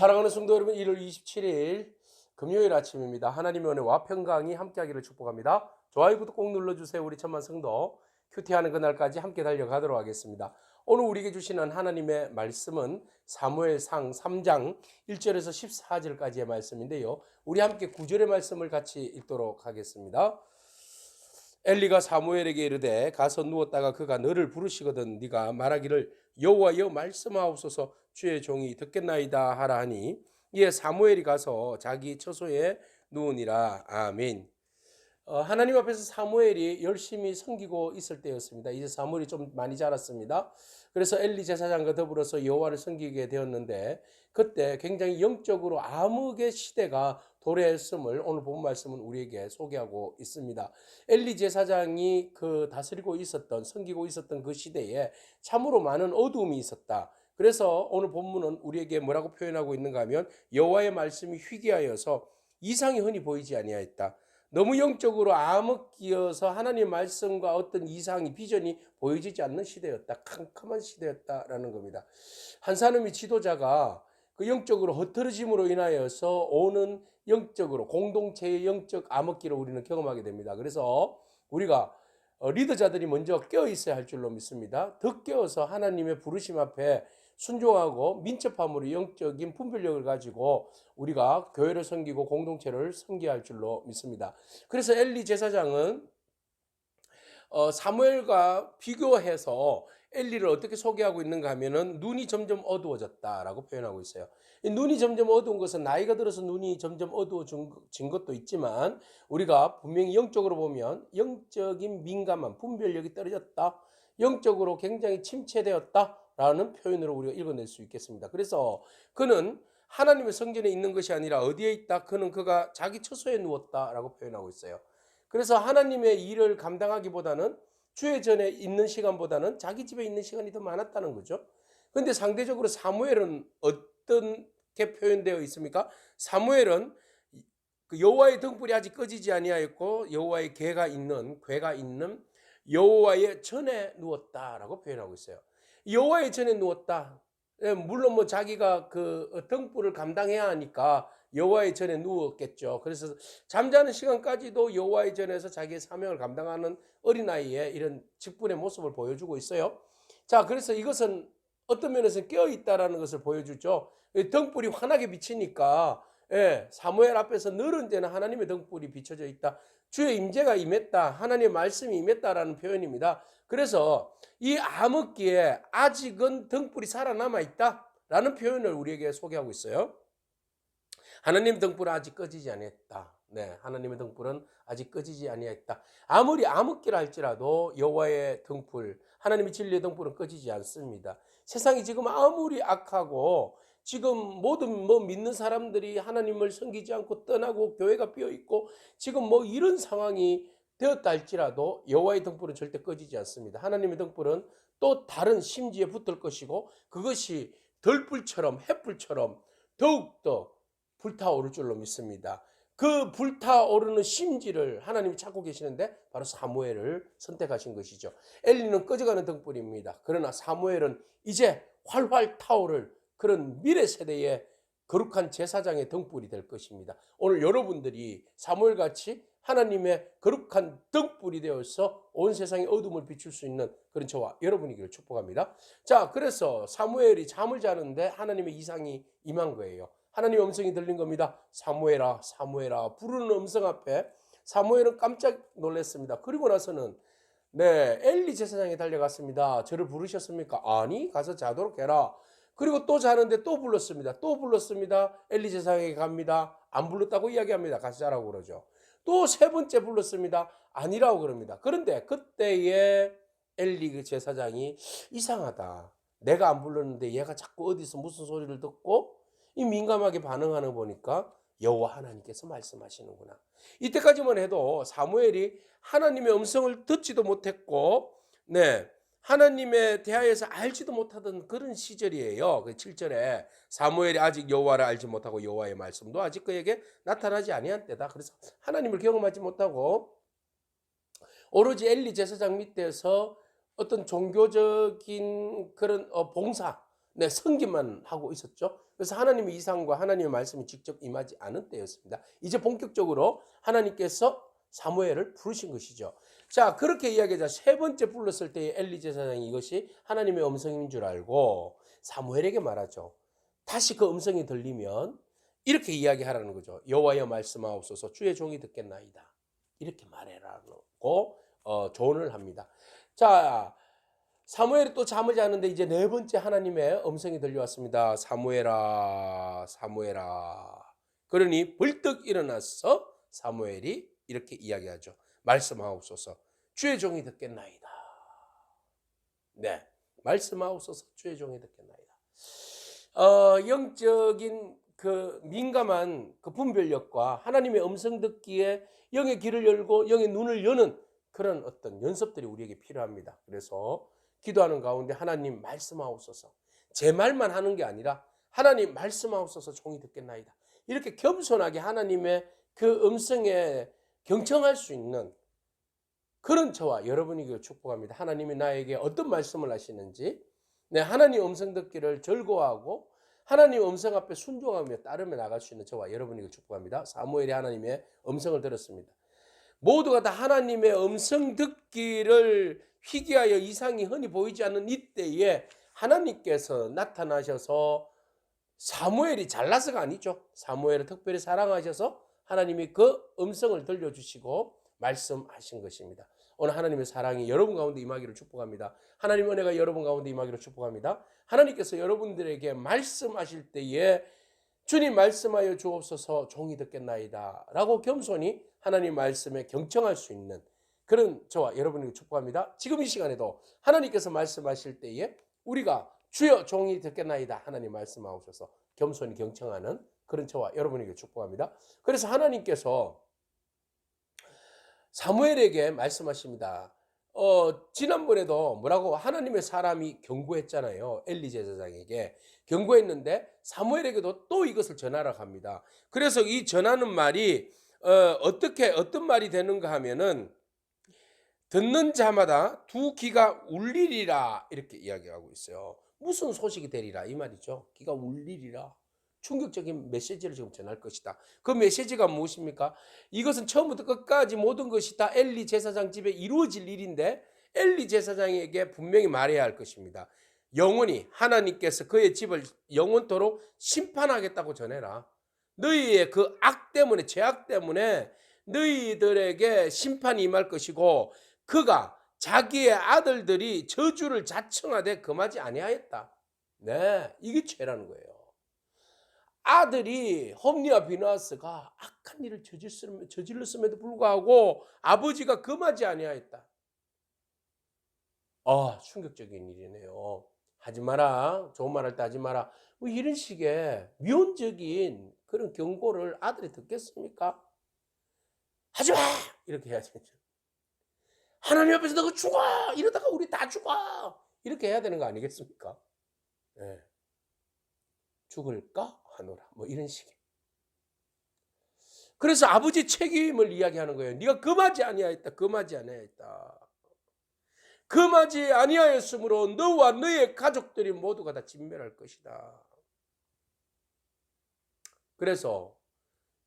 사랑하는 성도 여러분, 1월 27일 금요일 아침입니다. 하나님의 은혜 와 평강이 함께하기를 축복합니다. 좋아요, 구독 꼭 눌러주세요. 우리 천만 성도 큐티하는 그날까지 함께 달려가도록 하겠습니다. 오늘 우리에게 주시는 하나님의 말씀은 사무엘상 3장 1절에서 14절까지의 말씀인데요. 우리 함께 9절의 말씀을 같이 읽도록 하겠습니다. 엘리가 사무엘에게 이르되 가서 누웠다가 그가 너를 부르시거든 네가 말하기를 여호와여 말씀하옵소서 주의 종이 듣겠나이다 하라 하니 이에 사무엘이 가서 자기 처소에 누우니라 아멘. 어, 하나님 앞에서 사무엘이 열심히 섬기고 있을 때였습니다. 이제 사무엘이 좀 많이 자랐습니다. 그래서 엘리 제사장과 더불어서 여호와를 섬기게 되었는데 그때 굉장히 영적으로 암흑의 시대가 도래했음을 오늘 본 말씀은 우리에게 소개하고 있습니다. 엘리 제사장이 그 다스리고 있었던 섬기고 있었던 그 시대에 참으로 많은 어두움이 있었다. 그래서 오늘 본문은 우리에게 뭐라고 표현하고 있는가 하면 여호와의 말씀이 희귀하여서 이상이 흔히 보이지 아니하였다. 너무 영적으로 암흑기여서 하나님의 말씀과 어떤 이상이 비전이 보여지지 않는 시대였다. 캄캄한 시대였다라는 겁니다. 한 사람의 지도자가 그 영적으로 흐트러짐으로 인하여서 오는 영적으로 공동체의 영적 암흑기를 우리는 경험하게 됩니다. 그래서 우리가 어, 리더자들이 먼저 깨어 있어야 할 줄로 믿습니다. 더 깨어서 하나님의 부르심 앞에 순종하고 민첩함으로 영적인 분별력을 가지고 우리가 교회를 섬기고 공동체를 섬겨야 할 줄로 믿습니다. 그래서 엘리 제사장은 어, 사무엘과 비교해서 엘리를 어떻게 소개하고 있는가 하면은 눈이 점점 어두워졌다라고 표현하고 있어요. 이 눈이 점점 어두운 것은 나이가 들어서 눈이 점점 어두워진 것도 있지만 우리가 분명히 영적으로 보면 영적인 민감한 분별력이 떨어졌다. 영적으로 굉장히 침체되었다 라는 표현으로 우리가 읽어낼 수 있겠습니다. 그래서 그는 하나님의 성전에 있는 것이 아니라 어디에 있다? 그는 그가 자기 처소에 누웠다 라고 표현하고 있어요. 그래서 하나님의 일을 감당하기보다는 주의 전에 있는 시간보다는 자기 집에 있는 시간이 더 많았다는 거죠. 근데 상대적으로 사무엘은 어떻게 표현되어 있습니까? 사무엘은 그 여호와의 등불이 아직 꺼지지 아니하였고 여호와의 괴가 있는 괴가 있는 여호와의 전에 누웠다라고 표현하고 있어요. 여호와의 전에 누웠다. 예, 물론 뭐 자기가 그 등불을 감당해야 하니까 여호와의 전에 누웠겠죠. 그래서 잠자는 시간까지도 여호와의 전에서 자기의 사명을 감당하는 어린아이의 이런 직분의 모습을 보여주고 있어요. 자, 그래서 이것은 어떤 면에서 깨어 있다라는 것을 보여주죠. 등불이 환하게 비치니까 예, 사무엘 앞에서 늘은 데는 하나님의 등불이 비춰져 있다. 주의 임재가 임했다. 하나님의 말씀이 임했다라는 표현입니다. 그래서 이 암흑기에 아직은 등불이 살아남아 있다라는 표현을 우리에게 소개하고 있어요. 하나님 등불은 아직 꺼지지 아니했다. 네, 하나님의 등불은 아직 꺼지지 아니했다. 아무리 암흑기라 할지라도 여호와의 등불, 하나님의 진리의 등불은 꺼지지 않습니다. 세상이 지금 아무리 악하고 지금 모든 뭐 믿는 사람들이 하나님을 섬기지 않고 떠나고 교회가 비어 있고 지금 뭐 이런 상황이 되었다 할지라도 여호와의 등불은 절대 꺼지지 않습니다. 하나님의 등불은 또 다른 심지에 붙을 것이고 그것이 덜불처럼 햇불처럼 더욱더 불타오를 줄로 믿습니다. 그 불타오르는 심지를 하나님이 찾고 계시는데 바로 사무엘을 선택하신 것이죠. 엘리는 꺼져가는 등불입니다. 그러나 사무엘은 이제 활활 타오를 그런 미래 세대의 거룩한 제사장의 등불이 될 것입니다. 오늘 여러분들이 사무엘 같이 하나님의 거룩한 등불이 되어서 온 세상의 어둠을 비출 수 있는 그런 저와 여러분이기를 축복합니다. 자, 그래서 사무엘이 잠을 자는데 하나님의 이상이 임한 거예요. 하나님의 음성이 들린 겁니다. 사무엘아, 사무엘아 부르는 음성 앞에 사무엘은 깜짝 놀랐습니다. 그리고 나서는 네, 엘리 제사장이 달려갔습니다. 저를 부르셨습니까? 아니, 가서 자도록 해라. 그리고 또 자는데 또 불렀습니다. 또 불렀습니다. 엘리 제사장에게 갑니다. 안 불렀다고 이야기합니다. 가서 자라고 그러죠. 또 세 번째 불렀습니다. 아니라고 그럽니다. 그런데 그때에 엘리 그 제사장이 이상하다. 내가 안 불렀는데 얘가 자꾸 어디서 무슨 소리를 듣고 이 민감하게 반응하는 거 보니까 여호와 하나님께서 말씀하시는구나. 이때까지만 해도 사무엘이 하나님의 음성을 듣지도 못했고, 네. 하나님에 대하여서 알지도 못하던 그런 시절이에요. 그 7절에 사무엘이 아직 여호와를 알지 못하고 여호와의 말씀도 아직 그에게 나타나지 아니한 때다. 그래서 하나님을 경험하지 못하고 오로지 엘리 제사장 밑에서 어떤 종교적인 그런 어, 봉사, 네, 성기만 하고 있었죠. 그래서 하나님의 이상과 하나님의 말씀이 직접 임하지 않은 때였습니다. 이제 본격적으로 하나님께서 사무엘을 부르신 것이죠. 자, 그렇게 이야기하자 세 번째 불렀을 때의 엘리 제 사장이 이것이 하나님의 음성인 줄 알고 사무엘에게 말하죠. 다시 그 음성이 들리면 이렇게 이야기하라는 거죠. 여호와여 말씀하옵소서 주의 종이 듣겠나이다. 이렇게 말해라고 어, 조언을 합니다. 자, 사무엘이 또 잠을 자는데 이제 네 번째 하나님의 음성이 들려왔습니다. 사무엘아, 사무엘아. 그러니 벌떡 일어나서 사무엘이 이렇게 이야기하죠. 말씀하옵소서. 주의 종이 듣겠나이다. 네, 말씀하옵소서. 주의 종이 듣겠나이다. 어, 영적인 그 민감한 그 분별력과 하나님의 음성 듣기에 영의 길을 열고 영의 눈을 여는 그런 어떤 연습들이 우리에게 필요합니다. 그래서 기도하는 가운데 하나님 말씀하옵소서. 제 말만 하는 게 아니라 하나님 말씀하옵소서 종이 듣겠나이다. 이렇게 겸손하게 하나님의 그 음성에 경청할 수 있는 그런 저와 여러분에게 축복합니다. 하나님이 나에게 어떤 말씀을 하시는지, 네, 하나님 음성 듣기를 즐거워하고 하나님 음성 앞에 순종하며 따르며 나갈 수 있는 저와 여러분에게 축복합니다. 사무엘이 하나님의 음성을 들었습니다. 모두가 다 하나님의 음성 듣기를 희귀하여 이상이 흔히 보이지 않는 이때에 하나님께서 나타나셔서 사무엘이 잘나서가 아니죠. 사무엘을 특별히 사랑하셔서 하나님이 그 음성을 들려주시고 말씀하신 것입니다. 오늘 하나님의 사랑이 여러분 가운데 임하기를 축복합니다. 하나님의 은혜가 여러분 가운데 임하기를 축복합니다. 하나님께서 여러분들에게 말씀하실 때에 주님 말씀하여 주옵소서 종이 듣겠나이다 라고 겸손히 하나님 말씀에 경청할 수 있는 그런 저와 여러분에게 축복합니다. 지금 이 시간에도 하나님께서 말씀하실 때에 우리가 주여 종이 듣겠나이다 하나님 말씀하옵소서 겸손히 경청하는 그런 저와 여러분에게 축복합니다. 그래서 하나님께서 사무엘에게 말씀하십니다. 어, 지난번에도 뭐라고 하나님의 사람이 경고했잖아요. 엘리 제사장에게 경고했는데 사무엘에게도 또 이것을 전하라 합니다. 그래서 이 전하는 말이 어, 떻게 어떤 말이 되는가 하면은 듣는 자마다 두 귀가 울리리라 이렇게 이야기하고 있어요. 무슨 소식이 되리라 이 말이죠. 귀가 울리리라. 충격적인 메시지를 지금 전할 것이다. 그 메시지가 무엇입니까? 이것은 처음부터 끝까지 모든 것이 다 엘리 제사장 집에 이루어질 일인데 엘리 제사장에게 분명히 말해야 할 것입니다. 영원히 하나님께서 그의 집을 영원토록 심판하겠다고 전해라. 너희의 그 악 때문에 죄악 때문에 너희들에게 심판이 임할 것이고 그가 자기의 아들들이 저주를 자청하되 금하지 아니하였다. 네, 이게 죄라는 거예요. 아들이 홈리와 비나스가 악한 일을 저질렀음에도 불구하고 아버지가 금하지 아니하였다. 아, 충격적인 일이네요. 하지 마라. 좋은 말할 때 하지 마라. 뭐 이런 식의 미온적인 그런 경고를 아들이 듣겠습니까? 하지 마! 이렇게 해야지. 하나님 앞에서 너가 죽어! 이러다가 우리 다 죽어! 이렇게 해야 되는 거 아니겠습니까? 네. 죽을까? 하노라. 뭐 이런 식의. 그래서 아버지 책임을 이야기하는 거예요. 네가 금하지 아니하였다. 금하지 아니하였다. 금하지 아니하였으므로 너와 너의 가족들이 모두가 다 진멸할 것이다. 그래서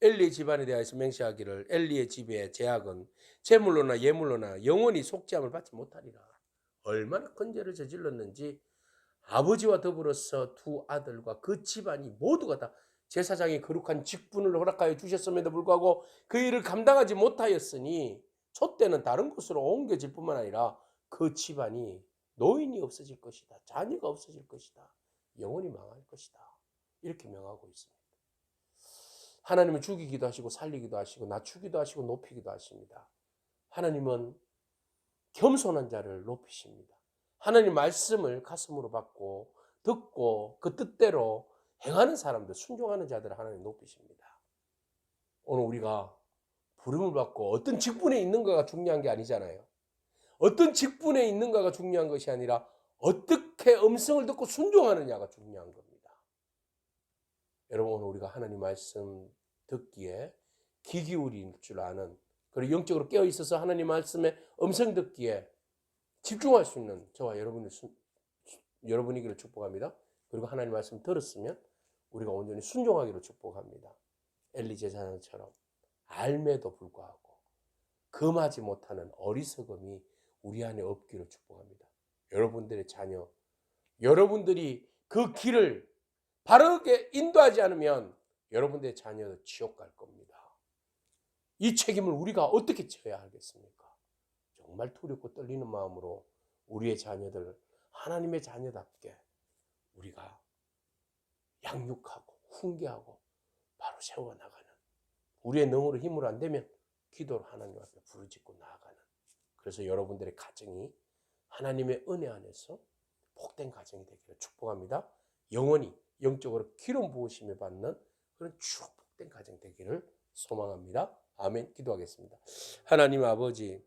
엘리 집안에 대해서 맹세하기를 엘리의 집의 제약은 재물로나 예물로나 영원히 속죄함을 받지 못하리라. 얼마나 큰 죄를 저질렀는지 아버지와 더불어서 두 아들과 그 집안이 모두가 다 제사장의 거룩한 직분을 허락하여 주셨음에도 불구하고 그 일을 감당하지 못하였으니 촛대는 다른 곳으로 옮겨질 뿐만 아니라 그 집안이 노인이 없어질 것이다. 자녀가 없어질 것이다. 영원히 망할 것이다. 이렇게 명하고 있습니다. 하나님은 죽이기도 하시고 살리기도 하시고 낮추기도 하시고 높이기도 하십니다. 하나님은 겸손한 자를 높이십니다. 하나님 말씀을 가슴으로 받고 듣고 그 뜻대로 행하는 사람들, 순종하는 자들을 하나님 높이십니다. 오늘 우리가 부름을 받고 어떤 직분에 있는가가 중요한 게 아니잖아요. 어떤 직분에 있는가가 중요한 것이 아니라 어떻게 음성을 듣고 순종하느냐가 중요한 겁니다. 여러분 오늘 우리가 하나님 말씀 듣기에 귀 기울일 줄 아는 그리고 영적으로 깨어 있어서 하나님 말씀에 음성 듣기에 집중할 수 있는 저와 여러분의 수, 여러분이기를 축복합니다. 그리고 하나님 말씀 들었으면 우리가 온전히 순종하기로 축복합니다. 엘리 제사장처럼 알매도 불구하고 금하지 못하는 어리석음이 우리 안에 없기를 축복합니다. 여러분들의 자녀, 여러분들이 그 길을 바르게 인도하지 않으면 여러분들의 자녀도 지옥 갈 겁니다. 이 책임을 우리가 어떻게 져야 하겠습니까? 정말 두렵고 떨리는 마음으로 우리의 자녀들 하나님의 자녀답게 우리가 양육하고 훈계하고 바로 세워 나가는 우리의 능으로 힘으로 안 되면 기도로 하나님 앞에 부르짖고 나아가는 그래서 여러분들의 가정이 하나님의 은혜 안에서 복된 가정이 되기를 축복합니다. 영원히 영적으로 기름 부으심을 받는 그런 축복된 가정 되기를 소망합니다. 아멘. 기도하겠습니다. 하나님 아버지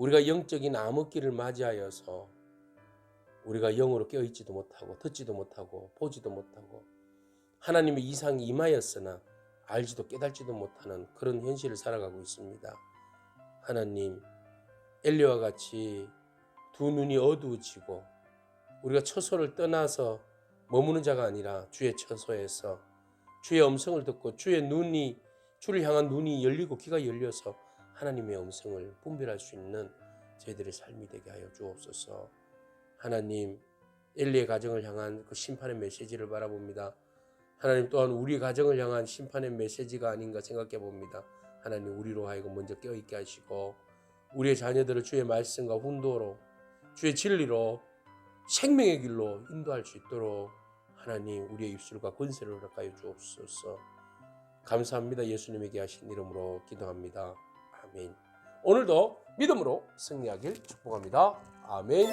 우리가 영적인 암흑기를 맞이하여서 우리가 영으로 깨어있지도 못하고 듣지도 못하고 보지도 못하고 하나님의 이상이 임하였으나 알지도 깨달지도 못하는 그런 현실을 살아가고 있습니다. 하나님 엘리와 같이 두 눈이 어두워지고 우리가 처소를 떠나서 머무는 자가 아니라 주의 처소에서 주의 음성을 듣고 주의 눈이 주를 향한 눈이 열리고 귀가 열려서 하나님의 음성을 분별할 수 있는 저희들의 삶이 되게 하여 주옵소서. 하나님 엘리의 가정을 향한 그 심판의 메시지를 바라봅니다. 하나님 또한 우리 가정을 향한 심판의 메시지가 아닌가 생각해 봅니다. 하나님 우리로 하여금 먼저 깨어있게 하시고 우리의 자녀들을 주의 말씀과 훈도로 주의 진리로 생명의 길로 인도할 수 있도록 하나님 우리의 입술과 권세를 허락하여 주옵소서. 감사합니다. 예수님에게 하신 이름으로 기도합니다. 아멘. 오늘도 믿음으로 승리하길 축복합니다. 아멘.